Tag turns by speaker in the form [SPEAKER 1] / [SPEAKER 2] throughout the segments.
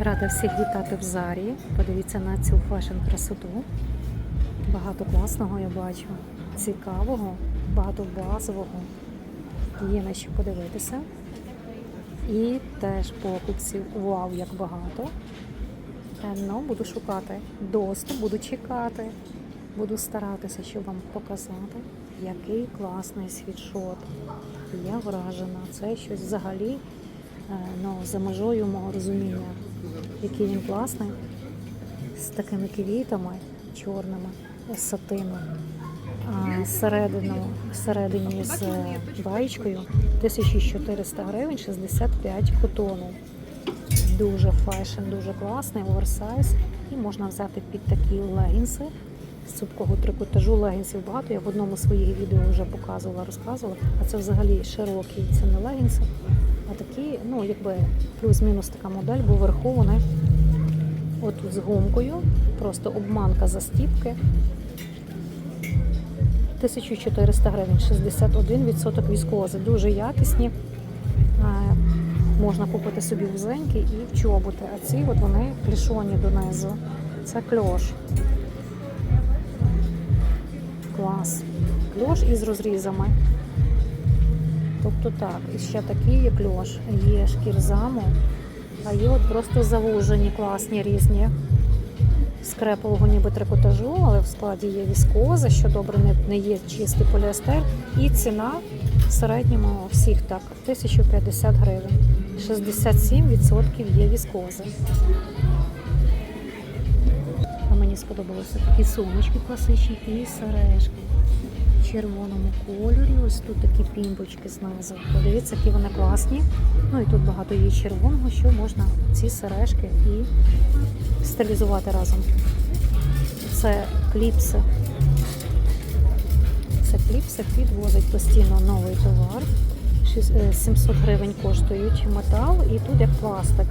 [SPEAKER 1] Рада всіх вітати в Зарі. Подивіться на цю фешн красоту. Багато класного я бачу, цікавого, багато базового. Є на що подивитися. І теж покупців. Вау, як багато. Е, Ну, буду шукати доступ, буду чекати, буду старатися, щоб вам показати, який класний світшот. Я вражена. Це щось взагалі е, ну, за межою мого розуміння, який він класний, з такими квітами чорними, сатину. Всередині з баєчкою 1400 гривень 65 котону. Дуже фешн, дуже класний, оверсайз. І можна взяти під такі легінси з цупкого трикотажу. Легінсів багато. Я в одному з своїх відео вже показувала, розказувала. А це взагалі широкі, це не легінси, а такі, ну якби плюс-мінус така модель, бо вверху вони отут з гумкою, просто обманка застіпки. 1400 гривень, 61% віскози. Дуже якісні. Е, Можна купити собі вузенькі і в чоботи. А ці от вони клішоні донизу. Це кльош. Клас. Кльош із розрізами. Тобто так, і ще такий є кльош, є шкірзаму, а є от просто завужені, класні різні. З крепового ніби трикотажу, але в складі є віскоза, що добре не, є чистий поліестер. І ціна в середньому всіх так 1050 гривень. 67% є віскози. А мені сподобалися такі сумочки класичні і сережки червоному кольорі. Ось тут такі пімпочки знизу. Подивіться, які вони класні. Ну і тут багато є червоного, що можна ці сережки і стилізувати разом. Це кліпси. Це кліпси підвозить постійно новий товар. Е, 700 гривень коштують метал і тут як пластик.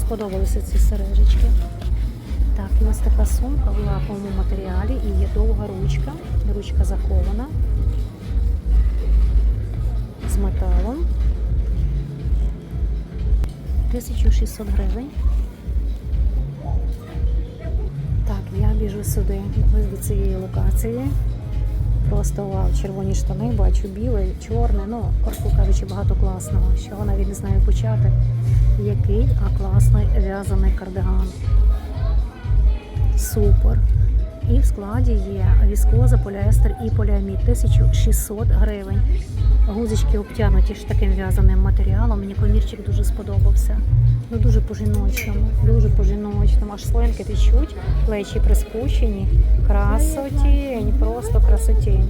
[SPEAKER 1] Сподобалися ці сережечки. Так, і ось така сумка в лаковому матеріалі і є довга ручка. Ручка захована з металом. 1600 гривень. Так, я біжу сюди до цієї локації. Просто вау, червоні штани, бачу біле, чорне, ну, коротко кажучи, багато класного. Що навіть не знаю почати. Який, а класний в'язаний кардиган. Супер. І в складі є віскоза, поліестер і поліамід 1600 гривень. Гузички обтянуті ж таким в'язаним матеріалом. Мені комірчик дуже сподобався. Ну дуже по-жіночному, дуже по-жіночному. Аж слинки течуть, плечі приспущені. Красотінь, просто красотінь.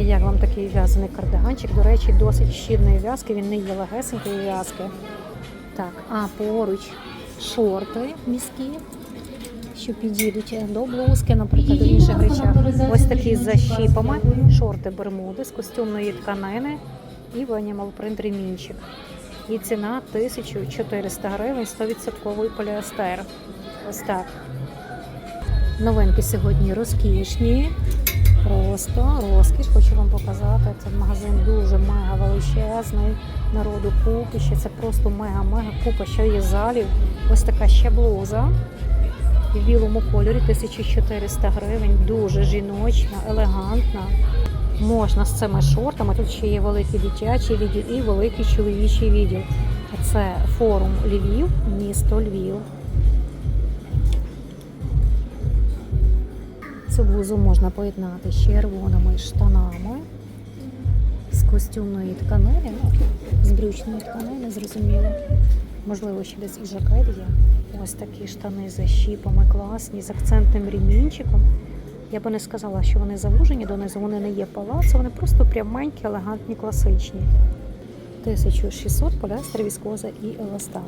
[SPEAKER 1] І як вам такий в'язаний кардиганчик? До речі, досить щільної в'язки, він не є легесенької в'язки. Так, а поруч шорти міські, що підійдуть до блузки, наприклад, до інших речах. Ось такі з защіпами, шорти бермуди з костюмної тканини і в Animal ремінчик. І ціна 1400 гривень, 100% поліестер. Ось так. Новинки сьогодні розкішні. Просто розкіш, хочу вам показати. Це магазин дуже мега величезний. Народу купи, ще це просто мега-мега купа, ще є залів. Ось така ще блуза в білому кольорі 1400 гривень. Дуже жіночна, елегантна. Можна з цими шортами. Тут ще є великий дитячий відділ і великий чоловічий відділ. Це форум Львів, місто Львів. Цю блузу можна поєднати з червоними штанами, з костюмної тканини, з брючної тканини, зрозуміло. Можливо, ще десь і жакет є. Ось такі штани за щіпами класні, з акцентним ремінчиком. Я би не сказала, що вони завужені донизу, вони не є палацо, вони просто пряменькі, елегантні, класичні. 1600 поліестер, віскоза і еластан.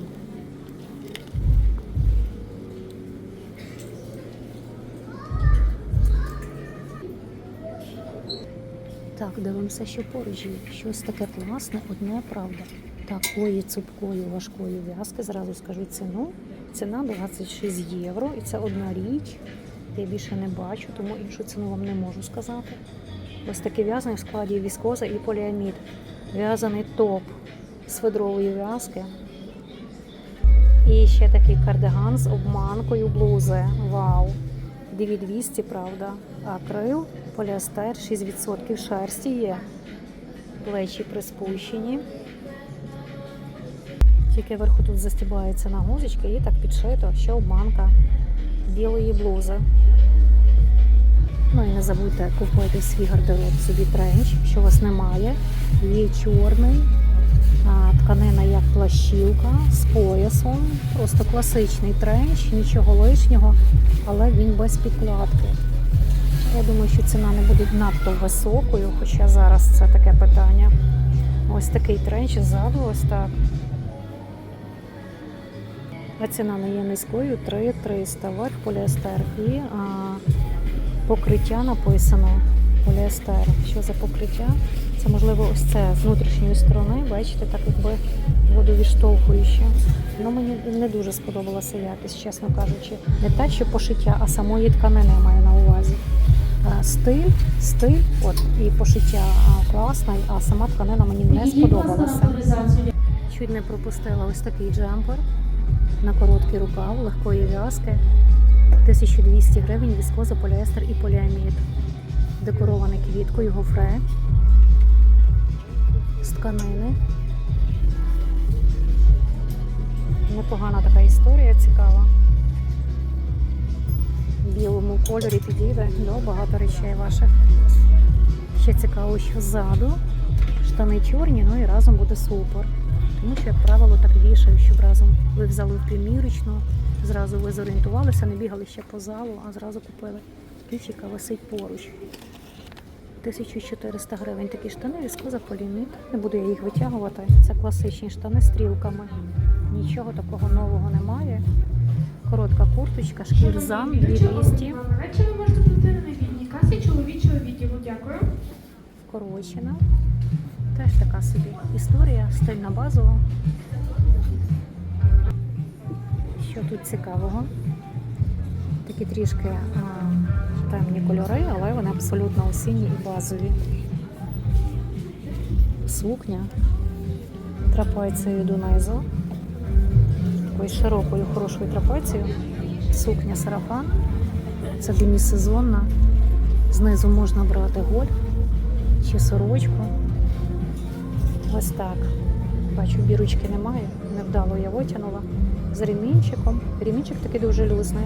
[SPEAKER 1] Так, дивимося, що поруч є. Щось таке класне, одне правда. Такої цупкої важкої в'язки, зразу скажу ціну. Ціна 26 євро, і це одна річ. Я більше не бачу, тому іншу ціну вам не можу сказати. Ось таке в'язаний в складі віскоза і поліамід. В'язаний топ з федрової в'язки. І ще такий кардиган з обманкою блузи. Вау! 2200, правда. Акрил, поліестер, 6% шерсті є. Плечі приспущені. Тільки вверху тут застібається на гузочки і так підшито, ще обманка білої блузи. Ну і не забудьте купити свій гардероб собі тренч, якщо у вас немає. Є чорний, тканина як плащівка з поясом. Просто класичний тренч, нічого лишнього, але він без підкладки. Я думаю, що ціна не буде надто високою, хоча зараз це таке питання. Ось такий тренч ззаду, ось так. А ціна не є низькою 3300. Верх поліестер і а, покриття написано поліестер. Що за покриття? Це можливо ось це з внутрішньої сторони, бачите, так якби водовідштовхуюче. Ну мені не дуже сподобалася якість, чесно кажучи. Не те, що пошиття, а самої тканини маю на увазі. Стиль, стиль, от і пошиття класне, а сама тканина мені не сподобалася. Чуть не пропустила ось такий джемпер на короткий рукав, легкої в'язки. 1200 гривень, віскоза, поліестер і поліамід. Декорований квіткою, гофре з тканини. Непогана така історія, цікава. В білому кольорі підійде до багато речей ваших. Ще цікаво, що ззаду штани чорні, ну і разом буде супер. Тому що, як правило, так вішаю, щоб разом ви взяли в примірочну, зразу ви зорієнтувалися, не бігали ще по залу, а зразу купили. Кічіка висить поруч. 1400 гривень такі штани, віскоза поліміт. Не буду я їх витягувати. Це класичні штани з стрілками. Нічого такого нового немає. Коротка курточка, шкірзам 2200.
[SPEAKER 2] Речі ви можете бути на вільній касі чоловічого відділу. Дякую.
[SPEAKER 1] Вкорочена. Теж така собі історія, стильна базова. Що тут цікавого? Такі трішки а, темні кольори, але вони абсолютно осінні і базові. Сукня трапецією донизу. Такою широкою, хорошою трапецією. Сукня сарафан. Це демісезонна. Знизу можна брати голь чи сорочку. Ось так. Бачу, бірочки немає. Невдало я витягнула. З ремінчиком. Ремінчик такий дуже люзний.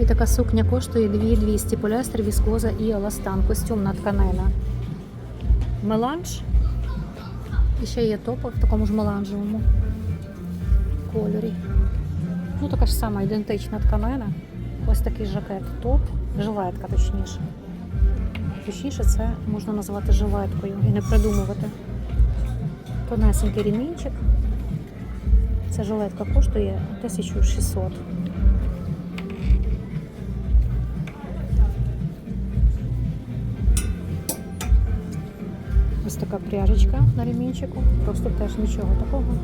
[SPEAKER 1] І така сукня коштує 2200 поліестер, віскоза і еластан. Костюмна тканина. Меланж. І ще є топи в такому ж меланжевому кольорі. Ну, така ж сама ідентична тканина. Ось такий жакет, топ, жилетка точніше. Точніше, це можна назвати жилеткою і не придумувати. Тонесенький ремінчик. Ця жилетка коштує 1600. Ось така пряжечка на ремінчику. Просто теж нічого такого.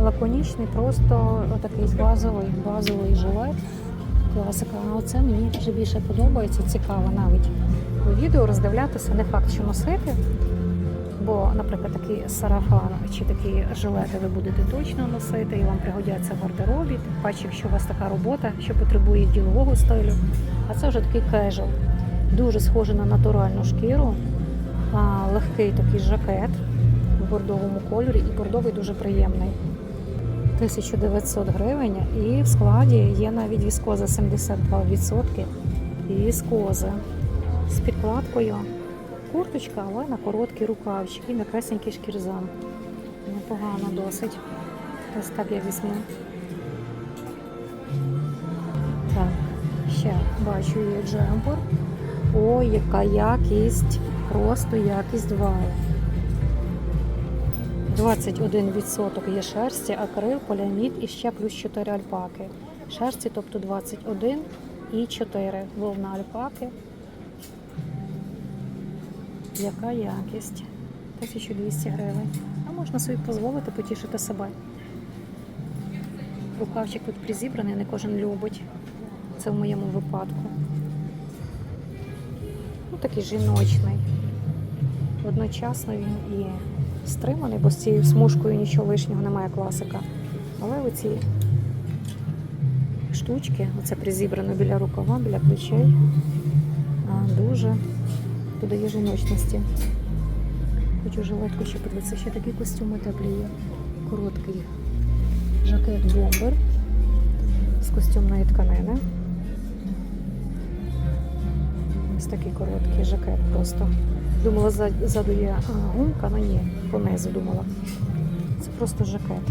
[SPEAKER 1] Лаконічний, просто такий базовий, базовий жилет. Класика. А оце мені вже більше подобається, цікаво навіть у відео роздивлятися, не факт, що носити. Бо, наприклад, такі сарафан чи такі жилети ви будете точно носити, і вам пригодяться в гардеробі, тим паче, якщо у вас така робота, що потребує ділового стилю. А це вже такий кежуал. Дуже схожий на натуральну шкіру, а, легкий такий жакет в бордовому кольорі, і бордовий дуже приємний. 1900 гривень, і в складі є навіть віскоза 72% і віскоза з підкладкою. Курточка, але на короткі рукавчики, на красенький шкірзам. Непогано досить. Ось так я візьму. Так, ще бачу є джемпер. Ой, яка якість, просто якість вау. 21% є шерсті, акрил, поліамід і ще плюс 4 альпаки. Шерсті, тобто 21 і 4 вовна альпаки. Яка якість? 1200 гривень. А можна собі дозволити потішити себе. Рукавчик тут призібраний, не кожен любить. Це в моєму випадку. Ну, такий жіночний. Одночасно він і стриманий, бо з цією смужкою нічого лишнього немає класика. Але оці штучки, оце призібрано біля рукава, біля плечей, дуже додає жіночності. Хочу жилетку ще подивитися, ще такі костюми теплі є. Короткий жакет бомбер з костюмної тканини. Ось такий короткий жакет просто. Думала, ззад- ззаду є гумка, але ні, понизу думала. Це просто жакет.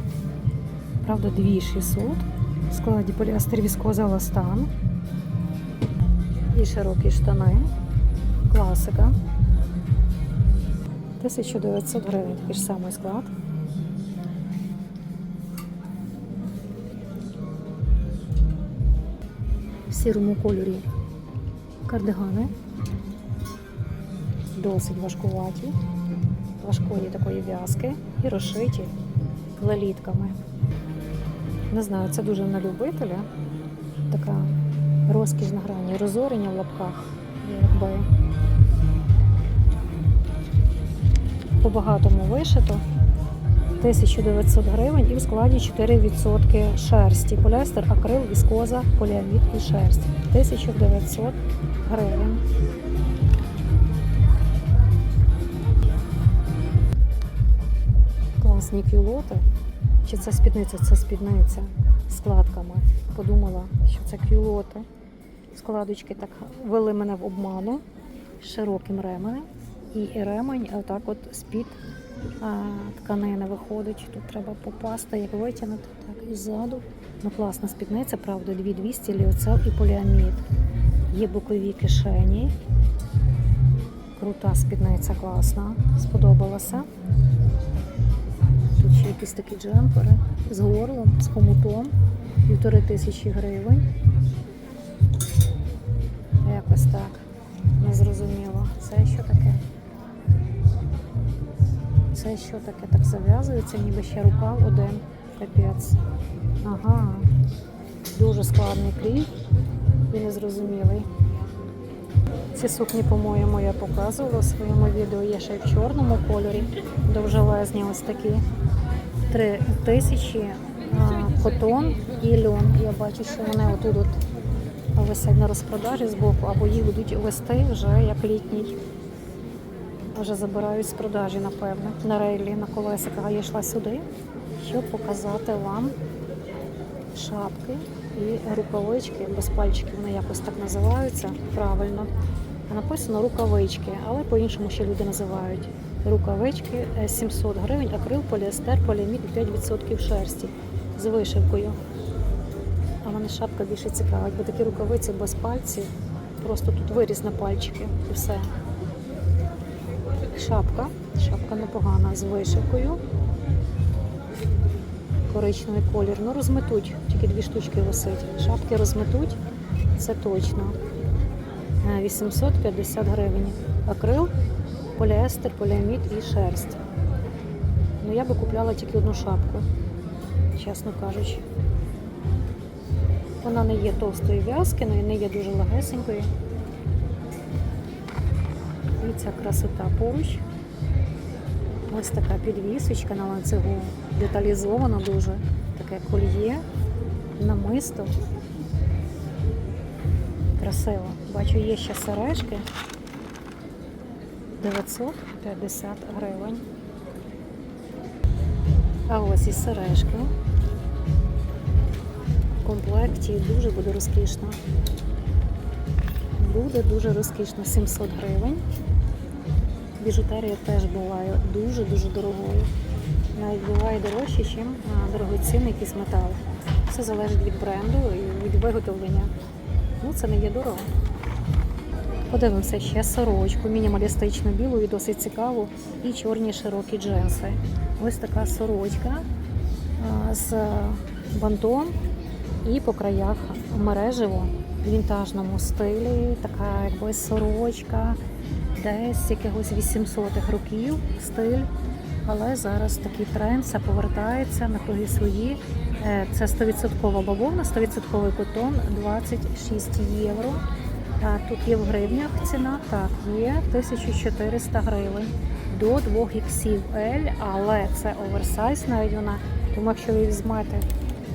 [SPEAKER 1] Правда, 2600 в складі поліастер віскоза еластан. І широкі штани. Класика. 1900 гривень, такий ж самий склад. В сірому кольорі кардигани. Досить важкуваті, важкої такої в'язки і розшиті лелітками. Не знаю, це дуже на любителя. Така розкіш на грані, розорення в лапках, якби по-багатому вишито. 1900 гривень і в складі 4% шерсті. Поліестер, акрил, віскоза, поліамід і шерсть. 1900 гривень. Класні кюлоти. Чи це спідниця? Це спідниця з складками. Подумала, що це кюлоти. Складочки так вели мене в обману широким ременем. І ремень отак от з-під тканини виходить. Тут треба попасти, як витягнути, так і ззаду. Ну класна спідниця, правда, 2200 ліоцел і поліамід. Є бокові кишені. Крута спідниця, класна. Сподобалася. Тут ще якісь такі джемпери з горлом, з хомутом. Півтори тисячі гривень. Якось так. Незрозуміло. Це що таке? Це що таке? Так зав'язується, ніби ще рукав один. Капець. Ага. Дуже складний кліп і незрозумілий. Ці сукні, по-моєму, я показувала в своєму відео. Є ще й в чорному кольорі. Довжелезні ось такі. Три тисячі котон і льон. Я бачу, що вони отут от висять на розпродажі з боку, або їх будуть вести вже як літній. Вже забирають з продажі, напевно, на рейлі, на колесиках. А я йшла сюди, щоб показати вам шапки і рукавички без пальчиків. Вони якось так називаються правильно. Написано рукавички, але по-іншому ще люди називають. Рукавички е, 700 гривень, акрил, поліестер, поліамід і 5% шерсті з вишивкою. А мене шапка більше цікавить, бо такі рукавиці без пальців. Просто тут виріз на пальчики і все. Шапка. Шапка непогана з вишивкою. Коричневий колір. Ну, розметуть, тільки дві штучки висить. Шапки розметуть, це точно. Е, 850 гривень. Акрил, поліестер, поліамід і шерсть. Ну, я би купляла тільки одну шапку, чесно кажучи. Вона не є товстої в'язки, але не є дуже легесенькою. І ця красота поруч. Ось така підвісочка на ланцюгу. Деталізовано дуже. Таке кольє, намисто. Красиво. Бачу, є ще сережки. 950 гривень. А ось і сережки. В комплекті дуже буде розкішно. Буде дуже розкішно, 700 гривень. Біжутерія теж буває дуже-дуже дорогою. Навіть буває дорожче, ніж дорогоцінний якийсь метал. Все залежить від бренду і від виготовлення. Ну, це не є дорого. Подивимося ще сорочку, мінімалістичну білу і досить цікаву, і чорні широкі джинси. Ось така сорочка з бантом і по краях мережево в вінтажному стилі, така якби сорочка, десь якихось 800-х років стиль. Але зараз такий тренд все повертається на круги свої. Е, Це 100% бавовна, 100% котон, 26 євро. Тут є в гривнях ціна, так, є 1400 гривень. до 2 XL, але це оверсайз навіть вона. Тому якщо ви візьмете,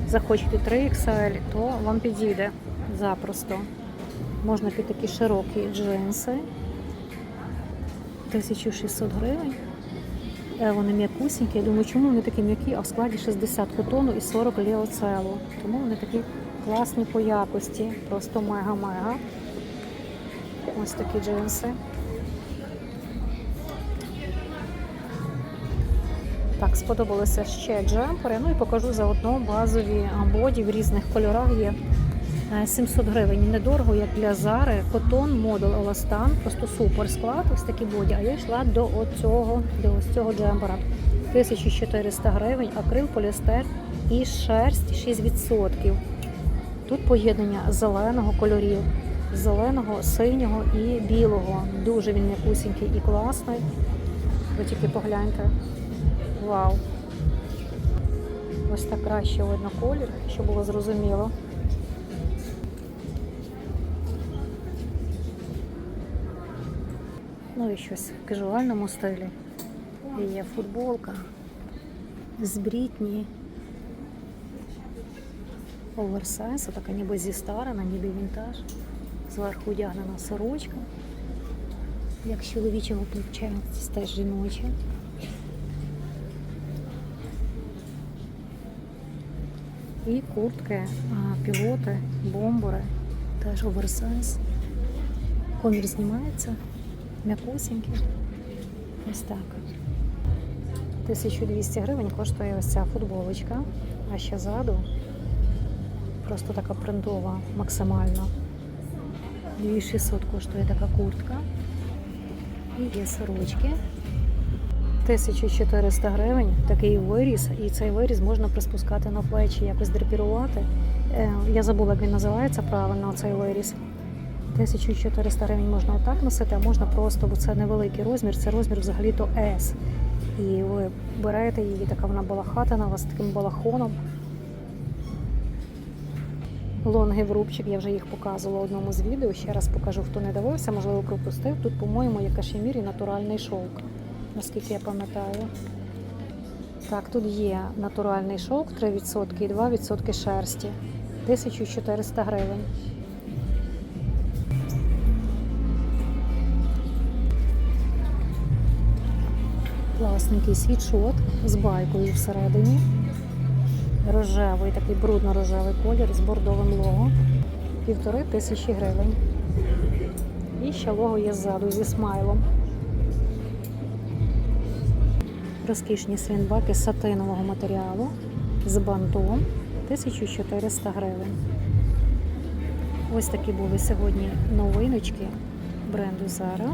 [SPEAKER 1] захочете 3 XL, то вам підійде запросто. Можна під такі широкі джинси. 1600 гривень. Е, Вони м'якусінькі. Я думаю, чому вони такі м'які, а в складі 60 котону і 40 ліоцелу. Тому вони такі класні по якості. Просто мега-мега. Ось такі джинси. Так, сподобалися ще джемпери. Ну і покажу заодно базові боді в різних кольорах є. Е, 700 гривень недорого, як для Зари. Котон, модул Еластан, просто супер склад, ось такі боді. А я йшла до оцього, до ось цього джемпера. 1400 гривень, акрил, поліестер і шерсть 6%. Тут поєднання зеленого кольорів, зеленого, синього і білого. Дуже він м'якусінький і класний. Ви тільки погляньте. Вау! Ось так краще видно колір, щоб було зрозуміло. Ну і щось в кажуальному стилі. І Є футболка з брітні. Оверсайз, така ніби зі старана, ніби вінтаж. Зверху одягнена сорочка. Як з чоловічого плеча, це теж жіноча. І куртки, пілоти, бомбери, теж оверсайз. Комір знімається, м'якусінький. Ось так. 1200 гривень коштує ось ця футболочка, а ще ззаду просто така принтова максимально. 2600 коштує така куртка. І є сорочки. 1400 гривень такий виріз, і цей виріз можна приспускати на плечі, якось драпірувати. Е, Я забула, як він називається правильно, цей виріз. 1400 гривень можна отак носити, а можна просто, бо це невеликий розмір, це розмір взагалі-то S. І ви берете її, така вона балахатана, у вас таким балахоном. Лонги в рубчик, я вже їх показувала в одному з відео. Ще раз покажу, хто не дивився, можливо, пропустив. Тут, по-моєму, є кашемір і натуральний шовк, наскільки я пам'ятаю. Так, тут є натуральний шовк 3% і 2% шерсті. 1400 гривень. Класненький світшот з байкою всередині. Рожевий, такий брудно-рожевий колір з бордовим лого. Півтори тисячі гривень. І ще лого є ззаду зі смайлом. Розкішні свінбаки з сатинового матеріалу з бантом 1400 гривень. Ось такі були сьогодні новиночки бренду Zara.